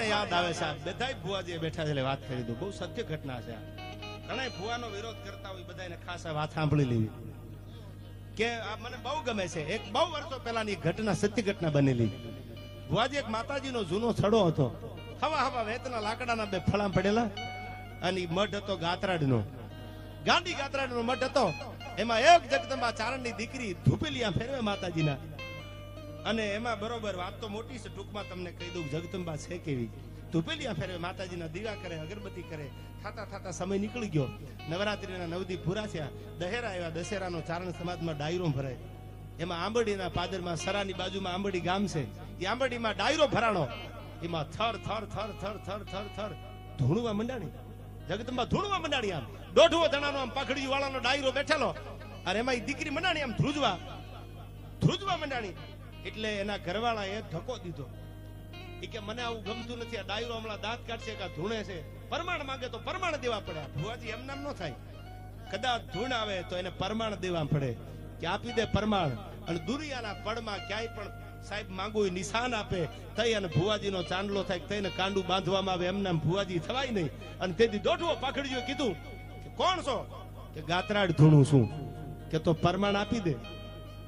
બધાને યાદ આવે છે. બધા બધાય બેઠા છે વાત કરી દઉં બહુ સત્ય ઘટના છે ઘણા ભુવાનો વિરોધ કરતા હોય બધાને ખાસ વાત સાંભળી લેવી. કે મને બહુ ગમે છે. એક બહુ વર્ષો પહેલાની ઘટના, સત્ય ઘટના બનેલી. ભુવાજી એક માતાજીનો જૂનો થડો હતો. હવા હવા વેતના લાકડાના બે ફળામ પડેલા અને મઢ હતો ગાતરાડનો. ગાંડી ગાતરાડનો મઢ હતો. એમાં એક જગદંબા ચારણની દીકરી ધૂપેલિયા ફેરવે માતાજીના. અને એમાં બરોબર વાત તો મોટી છે, ટૂંકમાં તમને કહી દઉં, જગદંબા છે કેવી? ધૂપેલિયા ફેરવે, માતાજીના દીવા કરે, અગરબત્તી કરે, થાતા થાતા સમય નીકળી ગયો. નવરાત્રીના નવદી પૂરા થયા. દહેરા આવ્યા, દશેરાનો ચારણ સમાજમાં ડાયરો ભરાય. એમાં આંબડીના પાદરમાં સરાની બાજુમાં આંબડી ગામ છે. એ આંબડીમાં ડાયરો ભરાણો. એમાં થર થર થર થર થર થર થર. ધૂણવા મંડાણી. જગદંબા ધૂણવા મંડાણી આમ. દોઢવો જણાનો આમ પકડી વાળાનો ડાયરો બેઠેલો. અને એમાં એ દીકરી મંડાણી આમ ધ્રુજવા. ધ્રુજવા મંડાણી. એટલે એના ઘરવાળાએ ધક્કો દીધો. એ કે, મને આવું ગમતું નથી. આ ડાયરો હમણાં દાંત કાઢશે કે ધૂણે છે? પરમાણ માંગે તો પરમાણ દેવા પડે. ભુવાજી એમ નામ ન થાય. કદાચ ધૂણ આવે તો એને પરમાણ દેવા પડે. કે આપી દે પરમાણ. અને દુરિયાના પડમાં ક્યાંય પણ સાહેબ માંગુ નિશાન આપે થઈ અને ભુવાજીનો ચાંદલો થાય થઈને કાંડું બાંધવામાં આવે એમને ભુવાજી થવાય નહીં. અને તેથી દોઢવો પાખડીઓ કીધું કે, કોણ છો? કે, ગાતરાડ ધૂણું છું. કે, તો પરમાણ આપી દે.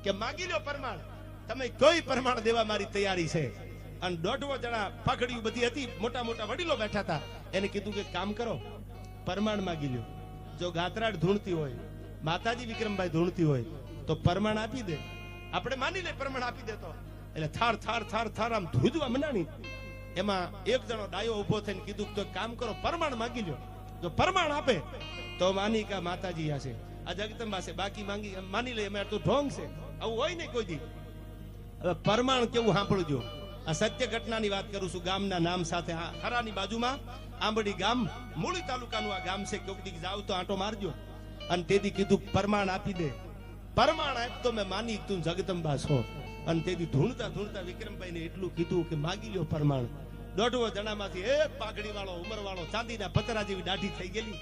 કે, માગી લ્યો પરમાણ. તમે કોઈ પ્રમાણ દેવા મારી તૈયારી છે. અને દોઢવો જણા પાઘડીઓ બધી હતી, મોટા મોટા વડીલો બેઠા હતા. એને કીધું કે કામ કરો, પરમાણ માગી લ્યો. જો ગાતરાડ ધૂણતી હોય, માતાજી વિક્રમભાઈ ધૂણતી હોય, તો પરમાણ આપી દે. આપણે માની લે પરમાણ આપી દેતો. એટલે થાર થાર થાર થાર આમ ધ્રુજવા મનાણી. એમાં એક જણો ડાયો ઊભો થઈને કીધું તો કામ કરો, પરમાણ માગી લ્યો. જો પરમાણ આપે, તો માની કા માતાજી આ છે. આ જગતંબા છે, બાકી માંગી, માની લે, એમાં તો ઢોંગ છે. આવું હોય નહીં કોઈ દી. હવે પરમાણ કેવું સાંભળજો આ સત્ય ઘટનાની વાત કરું છું ગામના નામ સાથે હરાની બાજુમાં, આંબડી ગામ, મૂળી તાલુકાનું આ ગામ છે. કોક દીક જાવ તો આંટો મારજો. અને તેથી કીધું, પરમાણ આપી દે. પરમાણ આપ તો મેં માની તું જગદંબા છો. અને તેથી ધૂણતા ધૂણતા વિક્રમભાઈને એટલું કીધું કે માગી લ્યો પરમાણ. દોઢવો જણામાંથી એક પાઘડી વાળો ઉમર વાળો ચાંદીના પતરા જેવી દાઢી થઈ ગયેલી.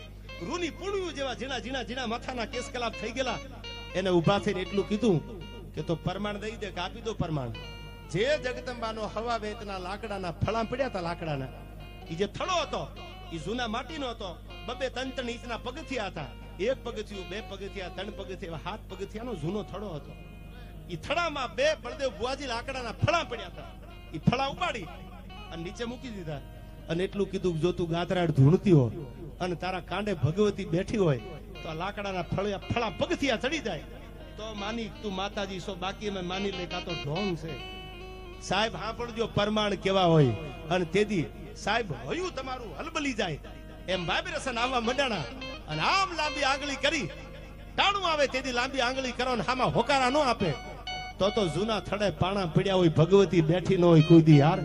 રૂની પૂણ્યું જેવા ઝીણા ઝીણા ઝીણા માથાના કેસ કલાપ થઈ ગયેલા. એને ઊભા થઈને એટલું કીધું કે તો પરમાણ દઈ દે, કે આપી દો પરમાણ. જે જગદંબાનો હવા વેતના લાકડાના ફળા પડ્યા હતા લાકડાના એ જે થળો હતો એ જૂના માટીનો હતો, બબે ત્રણ ત્રણ પગથિયા હતા. એક પગથિયું, બે પગથિયા, ત્રણ પગથિયા હાથ પગથિયાનો જૂનો થળો હતો. એ થળામાં બે બળદેવ બુઆજી લાકડાના ફળા પડ્યા હતા. એ ફળા ઉપાડી અને નીચે મૂકી દીધા. અને એટલું કીધું જો તું ગાતરાડ ધૂણતી હોય અને તારા કાંડે ભગવતી બેઠી હોય, તો આ લાકડાના ફળિયા, ફળા પગથિયા ચડી જાય. તો માની, તું માતાજી છો, બાકી અમે માની લે તો ઢોંગ છે. સાહેબ સાંભળજો પરમાણ કેવા હોય. અને તેથી સાહેબ, હયું તમારું, હલબલી જાય. એમ વાઇબ્રેશન આવવા મંડાણા. અને આમ લાંબી આંગળી કરી. ટાણું આવે તેથી લાંબી આંગળી કરો ને આમાં હોકારા ન આપે. તો તો જૂના થડે પાણા પડ્યા હોય, ભગવતી બેઠી ન હોય, કોઈ દી યાર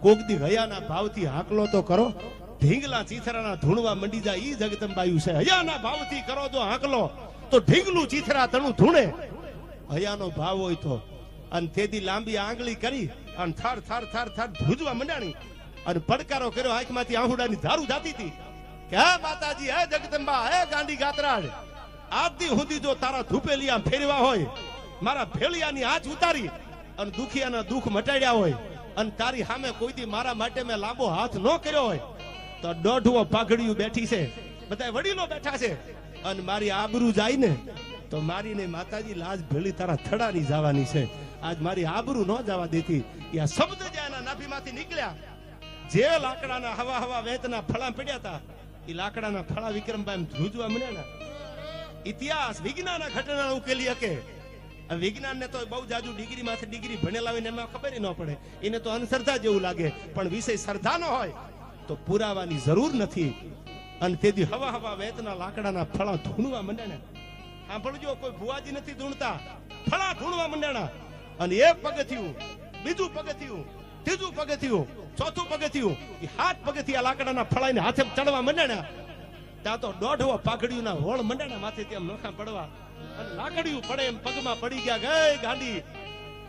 કોક દી હયાના ભાવથી હાકલો તો કરો. ઢીંગલા ચીથરાના ધૂણવા મંડી જાય, ઈ જગદંબાયું છે. હયાના ભાવથી કરો તો હાકલો. તો ઢીંગલું ચીથરા તણું ધૂણે. હયાનો ભાવ હોય તો. અને તેથી લાંબી આંગળી કરી અને થાર થાર થાર થાર ભૂજવા મંડાણી. અને પડકારો કર્યો, આંખમાંથી આહુડાની ધારું જાતી હતી કે, હે માતાજી, હે જગદંબા, હે ગાંડી ગાતરાડ આજથી સુધી જો તારા ધૂપેલિયા ફેરવા હોય, મારા ભેળિયાની આંચ ઉતારી અને દુખિયાના દુઃખ મટાડ્યા હોય, અને તારી સામે કોઈ દી મારા માટે મેં લાંબો હાથ ન કર્યો હોય, તો દોઢવો પાઘડિયું બેઠી છે. બધા વડીલો બેઠા છે. અને મારી આબરૂ જાય ને, તો મારી ને માતાજી લાજ ભેળી તારા થડાની જવાની છે. આજ મારી આબરૂ ન જવા દેતી. એ શબ્દ જે એના નાભીમાંથી નીકળ્યા. જે લાકડાના હવા હવા વેતના ફળા પડ્યા હતા એ લાકડાના ફળા વિક્રમભાઈ ધ્રુજવા મળ્યા ઇતિહાસ વિજ્ઞાન ઘટના ઉકેલી શકે. વિજ્ઞાન ને તો બહુ જાજુ ડિગ્રી માંથી ડિગ્રી ભણેલા હોય ને એમાં ખબર ન પડે. એને તો અંધશ્રદ્ધા જેવું લાગે. પણ વિષય શ્રદ્ધાનો હોય, તો પુરાવાની જરૂર નથી. અને તેથી હવા હવા વેતના લાકડાના ફળા ધૂણવા મંડ્યા સાંભળજો, કોઈ ભુવાજી નથી ધૂણતા. ફળા ધૂણવા મંડ્યા અને એક પગથિયું બીજું પગથિયું ત્રીજું પગથિયું ચોથું પગથિયું એ હાથ પગથિયા લાકડાના ફળાઈને હાથે ચડવા મંડ્યા ત્યાં તો દોઢવો ના હોળ મંડ્યા માથે ત્યાં નોખા પડવા. અને લાકડીયું પડે એમ પગમાં પડી ગયા, ગઈ ગાંડી,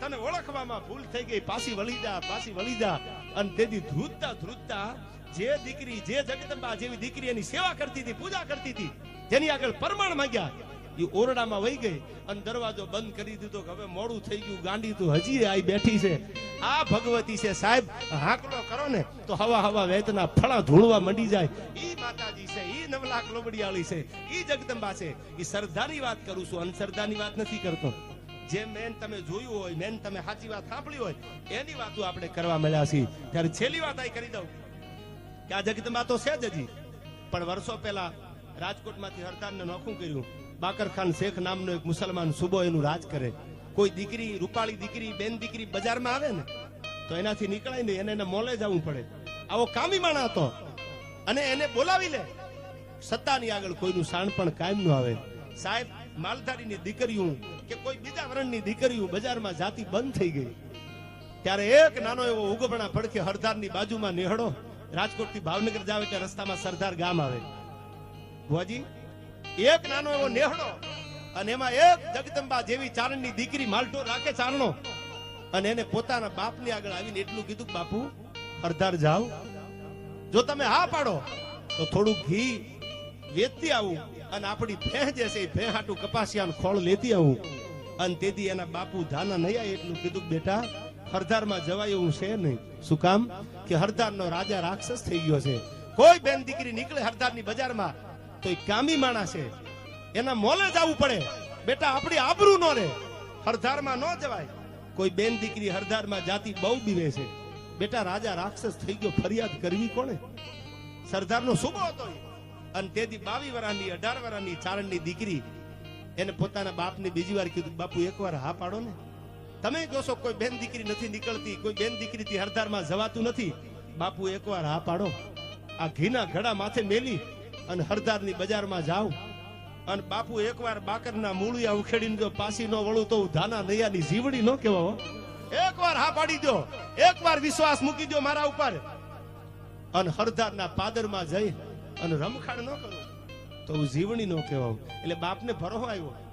તને ઓળખવામાં ભૂલ થઈ ગઈ. પાછી વળી જા, પાછી વળી જા. અને તેથી ધ્રુજતા ધ્રુજતા જે દીકરી, જે જગદંબા જેવી દીકરી એની સેવા કરતી હતી, પૂજા કરતી હતી, જેની આગળ પરમાણ માંગ્યા એ ઓરડામાં વહી ગઈ અને દરવાજો બંધ કરી દીધો કે હવે મોડું થઈ ગયું, ગાંડી તું હજી આઈ બેઠી છે. આ ભગવતી છે સાહેબ હાકલો કરો ને તો હવા હવા વેતના ફળા ધૂળવા મંડી જાય. ઈ માતાજી છે, ઈ નવલાખ લોબડિયાળી છે, ઈ જગદંબા છે. ઈ શ્રદ્ધાની વાત કરું છું અંધશ્રદ્ધાની વાત નથી કરતો. જે મેન તમે જોયું હોય, મેન તમે સાચી વાત સાંભળી હોય, એની વાતો આપણે કરવા મળ્યા છીએ. ત્યારે છેલ્લી વાત આ કરી દઉં. કે આ જગતમાં તો છે જ હજી. પણ વર્ષો પહેલા રાજકોટમાંથી હરદારને નોખું કર્યું. બાકરખાન શેખ નામનો એક મુસલમાન સુબો એનું રાજ કરે. કોઈ દીકરી, રૂપાળી દીકરી, બેન દીકરી બજારમાં આવે ને, તો એનાથી નીકળાય નહીં એને મોલે જવું પડે. આવો કામી માણા હતો. અને એને બોલાવી લે. સત્તાની આગળ કોઈનું શાણ પણ કાયમ ન આવે. સાહેબ, માલધારીની દીકરીઓ કે કોઈ બીજા વરણની દીકરીઓ બજારમાં જાતિ બંધ થઈ ગઈ. ત્યારે એક નાનો એવો ઉગબણા પડખે હરદારની બાજુમાં નિહળો. રાજકોટથી ભાવનગર જાવ એટલે રસ્તામાં સરદાર ગામ આવે. ભુવાજી, એક નાનો એવો નેહડો અને એમાં એક જગદંબા જેવી ચારણની દીકરી માલટો રાખે ચારણો અને એને પોતાના બાપની આગળ આવીને એટલું કીધું બાપુ સરદાર જાવ. જો તમે હા પાડો, તો થોડું ઘી વેચતી આવું અને આપણી ભેહ જે છે એ ભેહ હાટું કપાસિયાનું ખોળ લેતી આવું. અને તેથી એના બાપુ ધાના નહીં એટલું કીધું બેટા હરદારમાં જવાય એવું છે નહીં. શું કામ? કે હરદારનો રાજા રાક્ષસ થઈ ગયો છે. કોઈ બેન દીકરી નીકળે હરદારની બજારમાં, તો એ કામી માણસ છે. એના મોલે જવું પડે. બેટા, આપણી આબરૂ નો રે હરદારમાં ન જવાય. કોઈ બેન દીકરી હરદારમાં જાતિ બહુ બીવે છે. બેટા, રાજા રાક્ષસ થઈ ગયો, ફરિયાદ કરવી કોણે? સરદારનો સુબો હતો અને તેથી બાવી વરાની અઢાર વરાની ચારણની દીકરી, એને પોતાના બાપને બીજી વાર કીધું, બાપુ, એકવાર હા પાડો ને. તમે જોશો કોઈ બેન દીકરી નથી નીકળતી, કોઈ બેન દીકરીથી હરદારમાં જવાતું નથી. બાપુ, એકવાર હા પાડો. આ ઘીના ઘડા માથે મેલી અને હરદારની બજારમાં જાઉં અને બાપુ, એકવાર બાકરના મૂળિયા ઉખેડીને જો પાસી ન વળું તો ધાના નૈયાની જીવડી નો કહેવા હો. એકવાર હા પાડી દો. એકવાર વિશ્વાસ મૂકી દો મારા ઉપર. અને હરદારના પાદરમાં જઈ અને રમખાણ ન કરો. તો હું જીવણી નો કહેવાઉં. એટલે બાપને ભરો આવ્યો.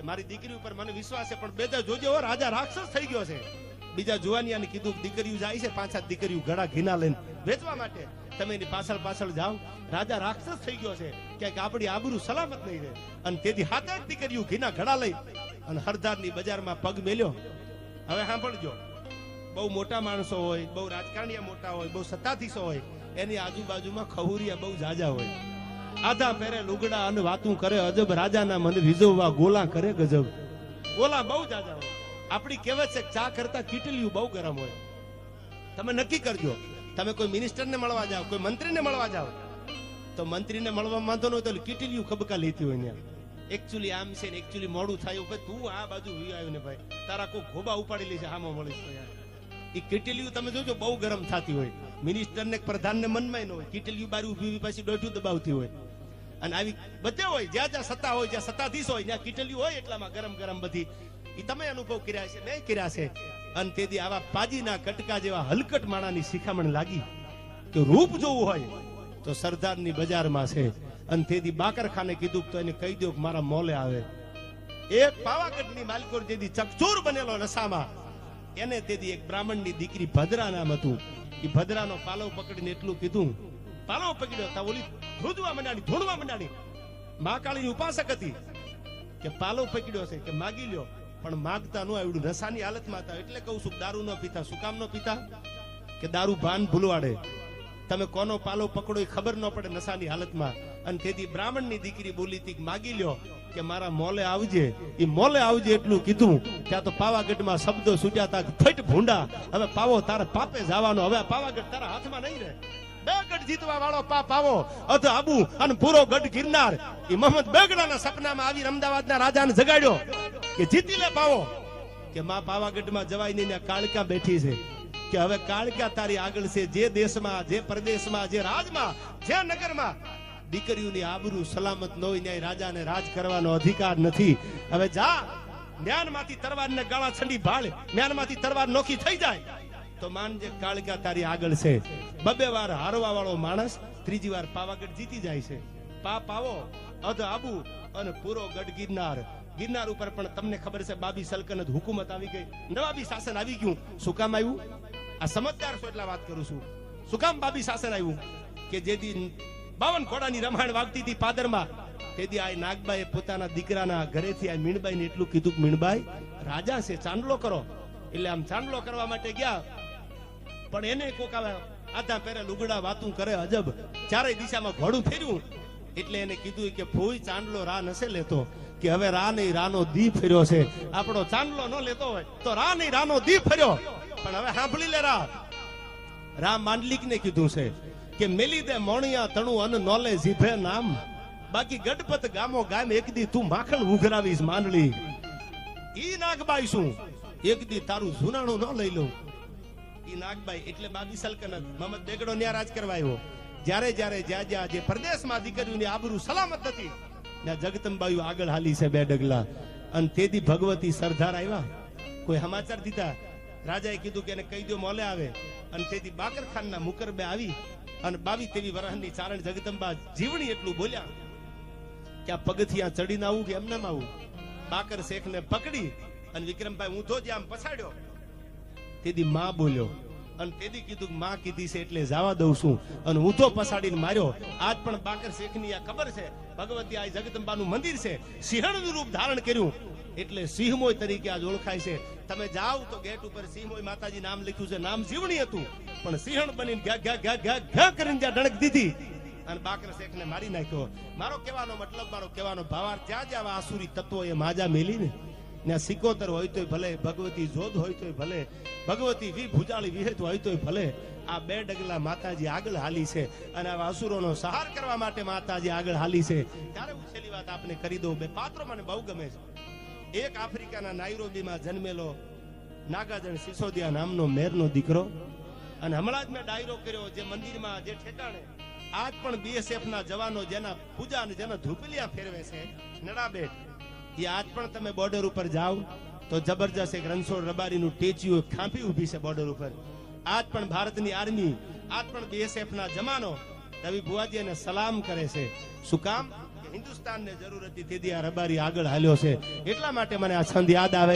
કે મારી દીકરી ઉપર મને વિશ્વાસ છે, પણ બેજા જોજો રાજા રાક્ષસ થઈ ગયો છે. બીજા જુવાનિયાને કીધું દીકરીઓ જાય છે, પાંચ સાત દીકરીઓ ઘડા ઘીના લઈને વેચવા માટે. તમે એની પાછળ પાછળ જાઓ. રાજા રાક્ષસ થઈ ગયો છે. ક્યાંક આપણી આબરૂ સલામત નહીં રહે. અને તેથી હાથે જ દીકરીઓ ઘીના ઘડા લઈ અને હરદારની બજારમાં પગ મેલ્યો. હવે સાંભળજો. બહુ મોટા માણસો હોય, બહુ રાજકારણીયા મોટા હોય, બહુ સત્તાધીશો હોય, એની આજુબાજુમાં ખહુરિયા બહુ જાજા હોય. આધા પહેરે લુગડા અને વાતું કરે, અજબ રાજાના મને વિઝવવા ગોલા કરે ગજબ. ગોલા બહુ જાજા હોય. આપણી કહેવત છે ચા કરતા કીટલીયું બહુ ગરમ હોય. તમે નક્કી કરજો. તમે કોઈ મિનિસ્ટરને મળવા જાઓ, કોઈ મંત્રીને મળવા જાઓ, તો મંત્રીને મળવા માંધો ન તો કીટલીયું ખબકા લેતી હોય ત્યાં એકચ્યુઅલી આમ છે ને એકચ્યુઅલી મોડું થાય ભાઈ તું આ બાજુ વી આવ્યો ને ભાઈ. તારા કોઈ ખોબા ઉપાડી લે છે આમાં મળીશ એ કીટલીયું તમે જોજો, બહુ ગરમ થતી હોય. મિનિસ્ટર ને પ્રધાન ને મનમાં ન હોય. કીટલિયું બારી ઊભી પાછી દોઢું દબાવતી હોય. અને આવી બધે હોય, જ્યાં જ્યાં સત્તા હોય, જ્યાં સત્તાધીશ હોય, ત્યાં કીટલીયું હોય એટલામાં ગરમ ગરમ બધી. એ તમે અનુભવ કર્યા છે મેં કર્યા છે. અને તેથી આવા પાજીના કટકા જેવા હલકટ માણાની શિખામણ લાગી કે રૂપ જોવું હોય તો સરદારની બજારમાં છે. અને તેથી બાકરખાને કીધું તો એને કહી દો કે મારા મોલે આવે. એક પાવાગઢની માલકોર જેથી ચકચૂર બનેલો નશામાં, એને તેથી એક બ્રાહ્મણની દીકરી ભદ્રા નામ હતું. એ ભદ્રાનો પાલવ પકડીને એટલું કીધું, પાલવ પકડ્યો. તા ઓલી ધ્રુજવા મંડાણી, ધોળવા મંડાણી. મહાકાળીની ઉપાસક હતી કે પાલો પકડ્યો છે, કે માગી લ્યો. પણ માગતા નો આવડ્યું. નશાની હાલતમાં હતા. એટલે કહું છું દારૂ ન પીતા, શું કામ ન કે દારૂ ભાન ભૂલવાડે. તમે કોનો પાલો પકડો એ ખબર ન પડે નશાની હાલતમાં. અને તેથી બ્રાહ્મણની દીકરી બોલી હતી માગી લ્યો કે મારા મોલે આવજે. એ મોલે આવજે એટલું કીધું. ત્યાં તો પાવાગઢમાં શબ્દો છૂટ્યા હતા ફટ ભૂંડા. હવે પાવો તારા પાપે જવાનો. હવે પાવાગઢ તારા હાથમાં નહીં રહે. ગઢ જીતવા વાળો પાપ આવો. અધ આબુ અને પૂરો ગઢ ગિરનાર. એ મોહમ્મદ બેગડાના સપનામાં આવી અમદાવાદના રાજાને જગાડ્યો કે જીતી લે પાવો. કે માં પાવાગઢમાં જવાય નહીં કાળકા બેઠી છે. કે હવે કાળકા તારી આગળ છે. જે દેશમાં, જે પ્રદેશમાં, જે રાજમાં, જે નગરમાં દીકરીઓની આબરૂ સલામત ન હોય ન્યાય રાજાને રાજ કરવાનો અધિકાર નથી. હવે જા. જ્ઞાનમાંથી તરવારને ગાળા છંડી ભાળ. જ્ઞાનમાંથી તરવાર નોખી થઈ જાય. તો માનજે કાળકા તારી આગળ છે. બબે વાર હારવા વાળો માણસ ત્રીજી વાર પાવાગઢ જીતી જાય છે. પાપ આવો, અધ આબુ અને પૂરો ગઢ ગિરનાર. ગિરનાર ઉપર પણ તમને ખબર છે બાબી સલ્તનત હુકુમત આવી ગઈ. નવાબી શાસન આવી ગયું. શું કામ આવ્યું? આ સમજદાર છો એટલા વાત કરું છું. શું કામ બાબી શાસન આવ્યું? કે જેથી બાવન ઘોડાની રમાણ વાગતી હતી પાદરમાં. તેથી આ નાગબાઈએ પોતાના દીકરાના ઘરેથી આ મીણબાઈને એટલું કીધું મીણબાઈ, રાજા છે, ચાંદલો કરો. એટલે આમ ચાંદલો કરવા માટે ગયા. પણ એને કોક આધા પહેરે લુગડા વાતું કરે અજબ. ચારે દિશામાં ઘોડું ફેર્યું. એટલે એને કીધું કે ફોઈ ચાંદલો રા નસે લેતો, કે હવે રા નહીં રાનો દી ફર્યો છે. આપણો ચાંદલો ન લેતો હોય તો રા નહીં રાનો દી ફર્યો. પણ હવે સાંભળી લે રા રા માંડલિક ને કીધું છે કે મેલી દે મોણિયા તણું અન નોલે જીભે નામ. બાકી ગડપત ગામો ગામ એક દી તું માખણ ઉઘરાવીશ માંડલી. ઈ નાગબાઈ શું? એક દી તારું જુનાણું ન લઈ લઉં. ઈ નાગબાઈ એટલે બાબી સલ્તનત. મોહમ્મદ બેગડો ન્યા રાજ કરવા જ્યારે જ્યારે, જ્યાં જ્યાં જે પ્રદેશમાં દીકરીઓની આબરૂ સલામત હતી ને જગતંબાઈ આગળ હાલી છે બે ડગલા. અને તેથી ભગવતી સરદાર આવ્યા. કોઈ સમાચાર દીધા? રાજાએ કીધું કે એને કહી મોલે આવે. અને તેથી બાકર ખાનના મુકરબે આવી. અને બાવી તેવી વરહની ચારણ જગદંબા જીવણી એટલું બોલ્યા કે આ પગથિયા ચડીને આવું કે એમને આવું? બાકર શેખને પકડી અને વિક્રમભાઈ ઊંધો જ આમ પછાડ્યો. તેથી માં બોલ્યો. અને તેથી કીધું માં કીધી છે એટલે જવા દઉં છું. અને હું તો પસાડીને માર્યો. આજ પણ બાકર શેખની આ ખબર છે? ભગવતી આ જગદંબાનું મંદિર છે. સિંહણનું રૂપ ધારણ કર્યું. એટલે સિંહમોય તરીકે આજ ઓળખાય છે. તમે જાઓ તો ગેટ ઉપર સિંહમોય માતાજી નામ લખ્યું છે. નામ જીવણી હતું. પણ સિંહણ બનીને ઘા ઘા ઘા ઘા ઘા કરીને ત્યાં ડણક દીધી. અને બાકર શેખને મારી નાખ્યો. મારો કહેવાનો મતલબ, મારો કહેવાનો ભાવાર્થ, જ્યાં જ્યાં આસુરી તત્વો એ માજા મેલી ને સિકોતર હોય તોય ભલે, ભગવતી જોધ હોય તોય ભલે, ભગવતી વી ભુજાળી વિહેત હોય તોય ભલે, આ બે ડગલા માતાજી આગળ હાલી છે અને આવા અસુરોનો સહાર કરવા માટે માતાજી આગળ હાલી છે. ત્યારે હું વાત આપને કરી દઉં, બે પાત્રો મને બહુ ગમે છે. એક આફ્રિકાના નાયરોબીમાં જન્મેલો નાગાજન સિસોદિયા નામનો મેરનો દીકરો અને હમણાં જ મેં ડાયરો કર્યો જે મંદિરમાં જે ઠેકાણે આજ પણ બીએસએફ ના જવાનો જેના પૂજા અને જેના ધૂપલિયા ફેરવે છે, નડાબેટ. એ આજ પણ તમે બોર્ડર ઉપર જાઓ, તો જબરજસ્ત એક રણછોડ રબારીનું ટેચ્યુ ખાંપી ઊભી છે બોર્ડર ઉપર. આજ પણ ભારતની આર્મી આજ પણ બીએસએફ ના જમાનો રવિ ભુવાજી એને સલામ કરે છે. શું કામ? હિન્દુસ્તાનને જરૂર હતી તેથી આ રબારી આગળ હાલ્યો છે. એટલા માટે મને આ છંદ યાદ આવે.